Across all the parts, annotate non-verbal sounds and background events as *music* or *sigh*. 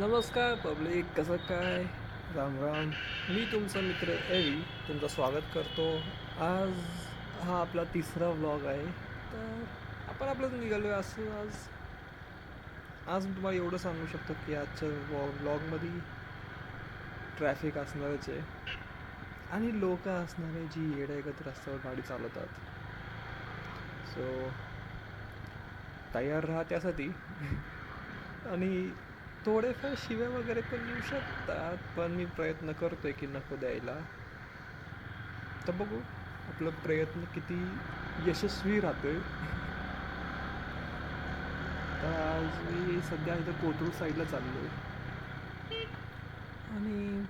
नमस्कार पब्लिक कसं काय? राम राम. मी तुमचा मित्र एवी. तुमचं स्वागत करतो. आज हा आपला तिसरा व्लॉग आहे. तर आपण आपलं निघालो आहे असं आज. आज मी तुम्हाला एवढं सांगू शकतो की आजच्या व्लॉ व्लॉगमध्ये ट्रॅफिक असणारच आहे. आणि लोक असणारे जी येड्यागत रस्त्यावर गाडी चालवतात. सो तयार राहा त्यासाठी. *laughs* आणि थोडेफार शिव्या वगैरे पण येऊ शकतात पण मी प्रयत्न करतोय की नको द्यायला. तर बघू आपला प्रयत्न किती यशस्वी राहतोय. तर आज मी सध्या इथं कोथरूड साईडला चाललो आहे आणि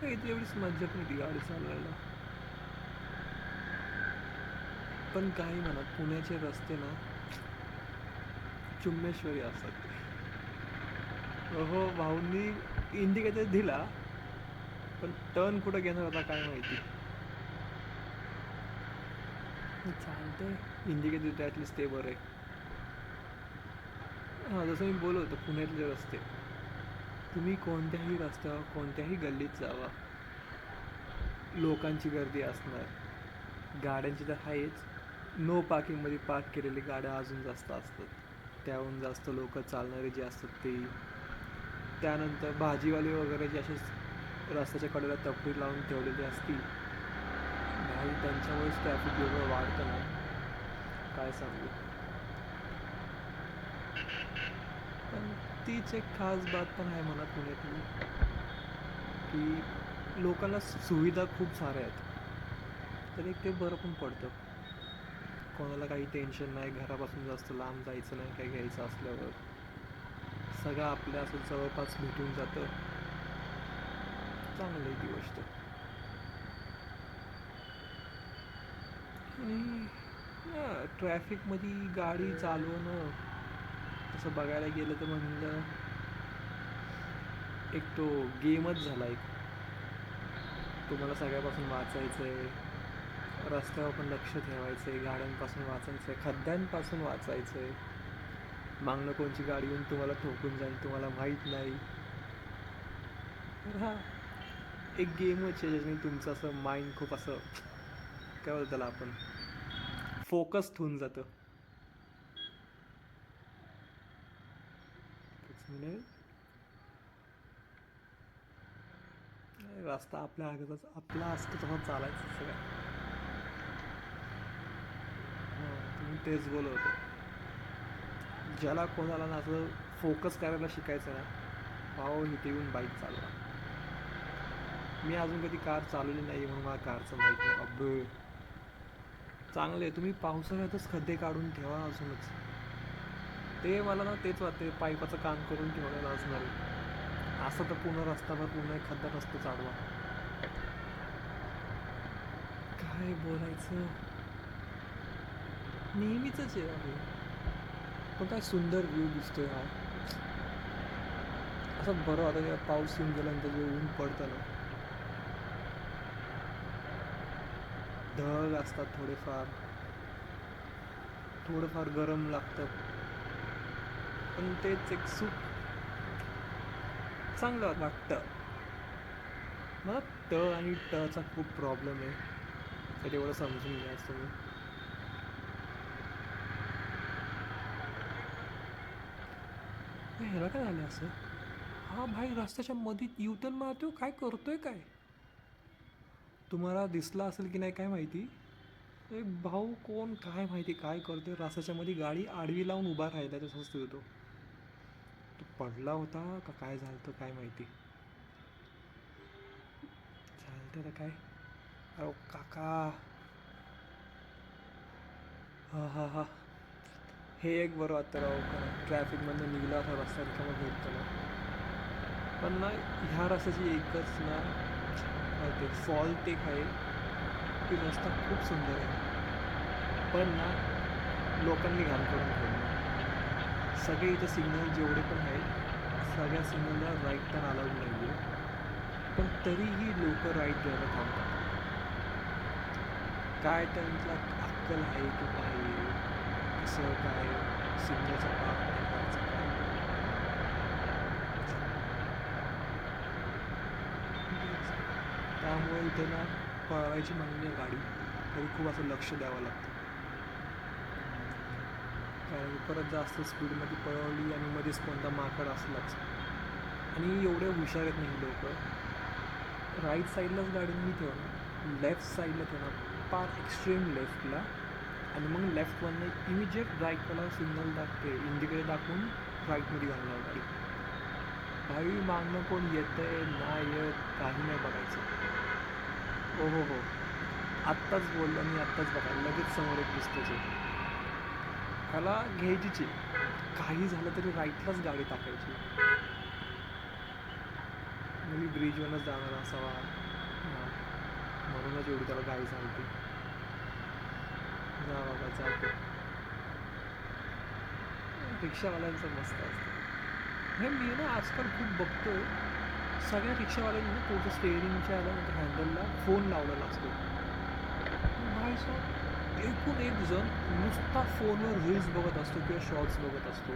इथे एवढीच मज्जा पण येते गाडी चालवायला. पण काही म्हणा पुण्याचे रस्ते ना चुम्मेश्वरी असतात. हो भाऊंनी इंडिकेटर दिला पण टर्न कुठं घेणार होता काय माहिती. चालतंय. इंडिकेटर ॲटलिस्ट ते बरं आहे. हां जसं मी बोलत होतो पुण्यातले रस्ते. तुम्ही कोणत्याही रस्त्यावर कोणत्याही गल्लीत जावा. लोकांची गर्दी असणार. गाड्यांची तर आहेच नो पार्किंगमध्ये पार्क केलेली गाड्या अजून जास्त असतात. त्याहून जास्त लोक चालणारे जे असतात ते. त्यानंतर भाजीवाले वगैरे जे असे रस्त्याच्या कडेला तपडी लावून ठेवलेली असतील. भाई त्यांच्यामुळेच ट्रॅफिक एवढं वाढतं ना. काय सांगू पण तीच एक खास बात पण आहे मला पुण्यातली की लोकांना सुविधा खूप साऱ्या आहेत. तर एक ते बरं पण पडतं. कोणाला काही टेन्शन नाही घरापासून जास्त लांब जायचं नाही काही घ्यायचं असल्यावर. सगळं आपल्या असं जवळपास भेटून जातं. चांगलं आहे ती गोष्ट. आणि ट्रॅफिकमध्ये गाडी चालवणं तसं बघायला गेलं तर म्हणलं एक तो गेमच झाला एक. तुम्हाला सगळ्यापासून वाचायचं आहे रस्त्यावर पण लक्ष ठेवायचं आहे गाड्यांपासून वाचायचं आहे खड्ड्यांपासून वाचायचं आहे मागणं कोणची गाडी येऊन तुम्हाला ठोकून जाईल तुम्हाला माहीत नाही. तर हा एक गेमच आहे ज्याच्याने तुमचं असं माइंड खूप असं काय बोलतो त्याला आपण फोकस्ड होऊन जातं. एक नाही, रस्ता आपल्या अगोदरच आपला असतो तेव्हा चालायचं सगळं. हां, तुम्ही तेच बोलत ज्याला कोणाला ना असं फोकस करायला शिकायचं ना भाऊ इथे येऊन बाईक चालवा. मी अजून कधी कार चालवली नाही म्हणून मला कारचं माहीत नाही. अब चांगलं आहे तुम्ही पावसाळ्यातच खड्डे काढून ठेवा अजूनच. ते मला ना तेच वाटते पाईपाचं काम करून ठेवलेलं असणार आहे असं तर पूर्ण रस्ताभर पूर्ण एखादा रस्ता चालवा काय बोलायचं? नेहमीच आहे आहे पण काय सुंदर व्ह्यू दिसतोय हा. असं बरं आता जेव्हा पाऊस येऊन गेल्यानंतर जे ऊन पडतं ना. ढग असतात थोडेफार. थोडंफार गरम लागतं. पण तेच एक सुख चांगलं वाटतं. मला ट आणि टचा खूप प्रॉब्लेम आहे. तर एवढं समजून घ्या तुम्ही. ह्याला काय झालं असं? हा भाई रस्त्याच्या मधीत युटर्न मारतो काय करतोय काय? तुम्हाला दिसला असेल की नाही काय माहिती? एक भाऊ कोण काय माहिती काय करतोय? रस्त्याच्या मध्ये गाडी आडवी लावून उभा राहिला तसंच तो तो पडला होता का काय झालं होतं काय माहिती? चालतं तर काय? अहो काका. हा हा हा. हे एक बरं वाटतं राव का ट्रॅफिकमधनं निघला होता रस्ता मग भेटतो ना. पण ना ह्या रस्त्याची एकच ना ते फॉल्ट एक आहे की रस्ता खूप सुंदर आहे. पण ना लोकांनी घाण करून ठेवलं. सगळे इथं सिग्नल जेवढे पण आहेत सगळ्या सिग्नलला राईट टर्न अलाउड नाही आहे पण तरीही लोक राईट द्यायला थांबतात. काय त्यांचा अक्कल आहे की काय कसं काय सिग्नलचा पाक त्यामुळे इथे ना पळवायची म्हणून आहे गाडी. तरी खूप असं लक्ष द्यावं लागतं. परत जास्त स्पीडमध्ये पळवली आणि मध्येच कोणता माकड असलाच. आणि एवढे हुशार आहेत नाही लोक. राईट साईडलाच गाडी मी ठेवणार. लेफ्ट साईडला ठेवणार. पार एक्स्ट्रीम लेफ्टला आणि मग लेफ्टवरनं इमिजिएट राईटवाला सिग्नल दाखते इंडिकेटर दाखवून राईटमध्ये घालणार गाडी. भावी मागणं कोण येतंय नाही येत काही नाही बघायचं. हो हो हो. आत्ताच बोललो मी आत्ताच बघा लगेच समोर एक दिसतोच आहे त्याला घ्यायचीच आहे. काही झालं तरी राईटलाच गाडी टाकायची. मी ब्रिजवरच जाणार असावा. म्हणूनच एवढी त्याला गाडी चालते. जा बाबा जातो रिक्षावाल्यांचं मस्त असतं. हे मी ना आजकाल खूप बघतो. सगळ्या रिक्षावाल्यांनी ना स्टेअरिंगच्या हँडलला फोन लावलेला असतो. भाई साहेब एकूण एक जण नुसता फोनवर रील्स बघत असतो किंवा शॉर्ट्स बघत असतो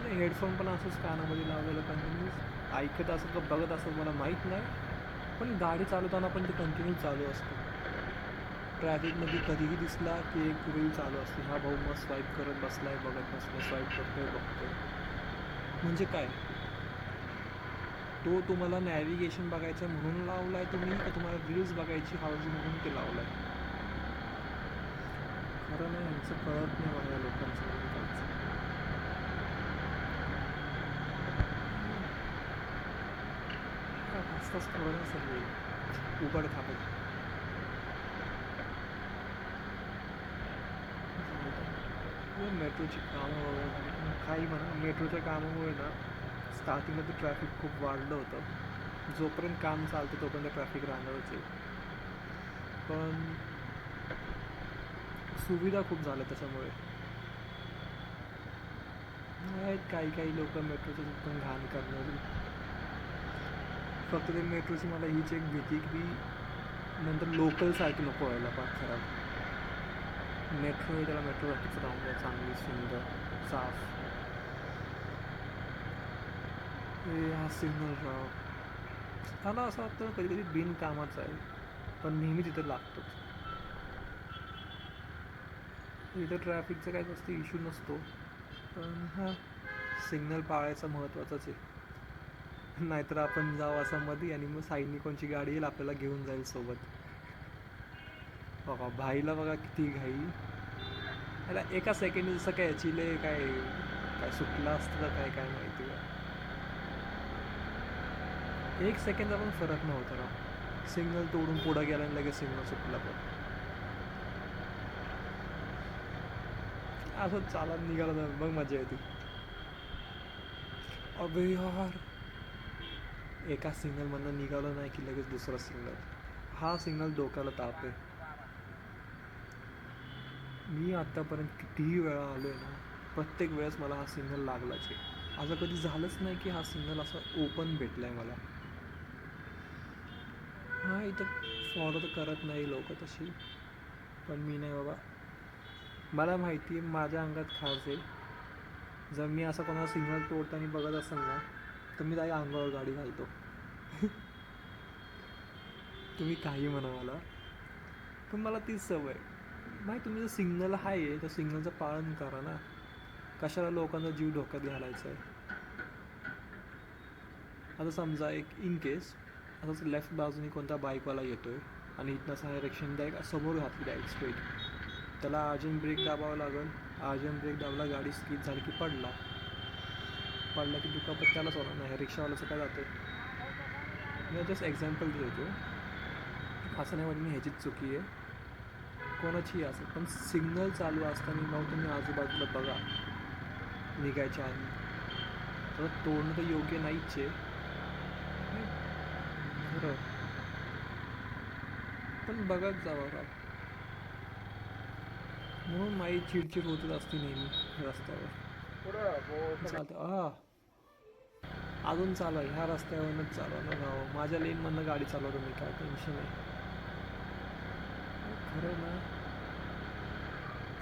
आणि हेडफोन पण असंच कानामध्ये लावलेलं कंटिन्यूस ऐकत असत का बघत असत मला माहीत नाही पण गाडी चालवताना पण ते कंटिन्यू चालू असतं ट्रॅफिकमध्ये कधीही दिसला की एक रील चालू असते हा भाऊ मग स्वाईप करत बसलाय बघत बसलाय स्वाईप करतोय बघतोय म्हणजे काय तो तुम्हाला नॅव्हिगेशन बघायचं म्हणून लावलाय तुम्ही का तुम्हाला रील्स बघायची हवं म्हणून ते लावलाय? खरं नाही यांचं कळत नाही मला लोकांचं असताच कळलं सगळे. उबड खाबड मेट्रोची कामं वगैरे काही म्हणा मेट्रोच्या कामामुळे ना स्टार्टिंगमध्ये ट्रॅफिक खूप वाढलं होतं. जोपर्यंत काम चालतं तोपर्यंत ट्रॅफिक राहणारच आहे. पण सुविधा खूप झाल्या त्याच्यामुळे. आहेत काही काही लोक मेट्रोचं पण घाण करणारी फक्त ते मेट्रोची मला हीच एक भीती की नंतर लोकलसारखी नको व्हायला पाक खराब. मेट्रो आहे त्याला मेट्रोसाठीच राहून चांगली सुंदर साफ. हे हा सिग्नल राव मला असं वाटतं कधी कधी बिनकामाचा आहे. पण नेहमी तिथं लागतोच. इथं ट्रॅफिकचा काही जास्त इश्यू नसतो. पण हा सिग्नल पाळायचा महत्त्वाचाच आहे. नाहीतर आपण जाऊ असं मध्ये आणि मग साईडनी कोणची गाडी येईल आपल्याला घेऊन जाईल सोबत. बाबा भाईला बघा किती घाई. त्याला एका सेकंड जसं काय चिले काय काय सुटलं असतं काय काय माहिती का एक सेकंडचा पण फरक नव्हता ना सिग्नल तोडून पुढं गेला आणि लगेच सिग्नल सुटला पण. असं चालत निघाला तर मग मजा येते. अबे यार. एका सिग्नलमधनं निघालं नाही की लगेच दुसरा सिग्नल हा सिग्नल डोक्याला ताप आहे. मी आत्तापर्यंत कितीही वेळा आलो आहे ना प्रत्येक वेळेस मला हा सिग्नल लागलाच आहे. असं कधी झालंच नाही की हा सिग्नल असा ओपन भेटला आहे मला. हां इथं फॉलो तर करत नाही लोक तशी. पण मी नाही बाबा. मला माहिती आहे माझ्या अंगात खास आहे. जर मी असं कोणाला सिग्नल तोडताना बघत असेल ना तर मी त्या अंगावर गाडी घालतो. *laughs* तुम्ही काही म्हणा मला. पण मला तीच सवय. नाही तुम्ही जर सिग्नल आहे तर सिग्नलचं पालन करा ना. कशाला लोकांचा जीव धोक्यात घालायचा आहे आता समजा एक इन केस असंच लेफ्ट बाजूने कोणता बाईकवाला येतो आहे आणि इथनं असं रिक्षाने डायरेक्ट समोर घातली डायरेक्ट स्पीड त्याला अर्जंट ब्रेक दाबावं लागेल. अर्जंट ब्रेक दाबला गाडी स्किप झाली की पडला. पडला की दुखापत त्यालाच होणार नाही. रिक्षावाल्याचं काय जातं मी जस्ट एक्झाम्पल देतो. असं नाही म्हणजे मी ह्याचीच चुकी आहे. कोणाची असेल पण सिग्नल चालू असताना मग तुम्ही आजूबाजूला बघा. निघायच्या आधी. तर तोडणं तर योग्य नाहीच आहे. खरं पण बघत जावं राव. म्हणून माई चिडचिड होतच असते नेहमी रस्त्यावर. चालतं हा. अजून चालू आहे ह्या रस्त्यावरूनच चालवणार भाऊ माझ्या लेनमधनं गाडी चालवतो मी काय टेन्शन आहे खरं ना?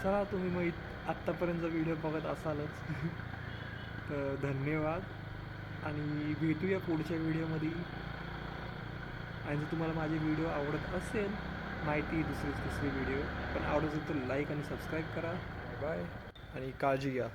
चला तुम्ही मग आत्तापर्यंत व्हिडिओ बघत असालच. *laughs* तर धन्यवाद. आणि भेटूया पुढच्या व्हिडिओमध्ये आणि जर तुम्हाला माझे व्हिडिओ आवडत असेल माहिती दुसरी दुसरी व्हिडिओ पण आवडत असेल तर लाईक आणि सबस्क्राईब करा. बाय आणि काळजी घ्या.